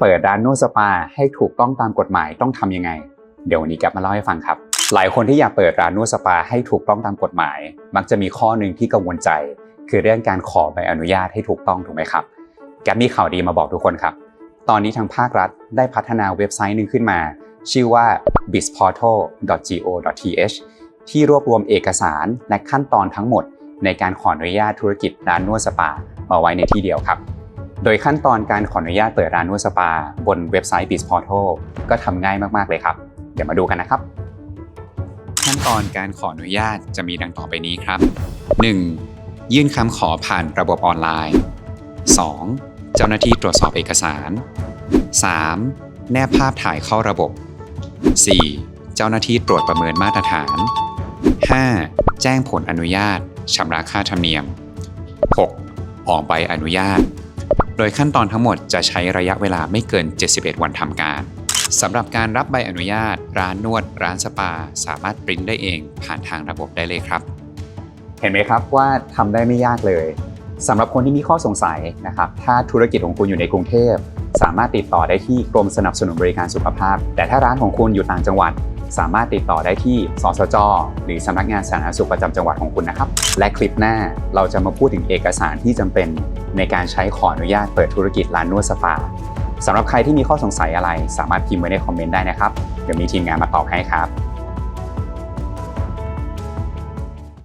เปิดร้านนวดสปาให้ถูกต้องตามกฎหมายต้องทำยังไง เดี๋ยววันนี้แกบมาเล่าให้ฟังครับ หลายคนที่อยากเปิดร้านนวดสปาให้ถูกต้องตามกฎหมาย มักจะมีข้อหนึ่งที่กังวลใจ คือเรื่องการขอใบอนุญาตให้ถูกต้องถูกไหมครับ แกมีข่าวดีมาบอกทุกคนครับ ตอนนี้ทางภาครัฐได้พัฒนาเว็บไซต์หนึ่งขึ้นมา ชื่อว่า bizportal.go.th ที่รวบรวมเอกสารและขั้นตอนทั้งหมด ในการขออนุญาตธุรกิจร้านนวดสปามาไว้ในที่เดียวครับ โดยขั้นตอนการขออนุญาตเปิดร้านนวดสปา บนเว็บไซต์ bizportal ก็ทำง่ายมาก ๆ เลยครับ เดี๋ยวมาดูกันนะครับ ขั้นตอนการขออนุญาตจะมีดังต่อไปนี้ครับ 1. ยื่นคำขอผ่านระบบออนไลน์ 2. เจ้าหน้าที่ตรวจสอบเอกสาร 3. แนบภาพถ่ายเข้าระบบ 4. เจ้าหน้าที่ตรวจประเมินมาตรฐาน 5. แจ้งผลอนุญาตชำระค่าธรรมเนียม 6. ออกใบอนุญาต โดยขั้นตอนทั้งหมดจะใช้ระยะเวลาไม่เกิน 71 วันทำการสำหรับการรับใบอนุญาต ร้านนวด ร้านสปา สามารถปริ้นได้เองผ่านทางระบบได้เลยครับ เห็นไหมครับว่าทำได้ไม่ยากเลยสำหรับคนที่มีข้อสงสัยนะครับ ถ้าธุรกิจของคุณอยู่ในกรุงเทพ สามารถติดต่อได้ที่กรมสนับสนุนบริการสุขภาพ แต่ถ้าร้านของคุณอยู่ต่างจังหวัด สามารถติดต่อได้ที่ สสจ หรือสำนักงานสาธารณสุขประจำจังหวัดของคุณนะครับ และคลิปหน้าเราจะมาพูดถึงเอกสารที่จำเป็นในการใช้ขออนุญาตเปิดธุรกิจร้านนวดสปาสำหรับใครที่มีข้อสงสัยอะไร สามารถพิมพ์ไว้ในคอมเมนต์ได้นะครับ เดี๋ยวมีทีมงานมาตอบให้ครับ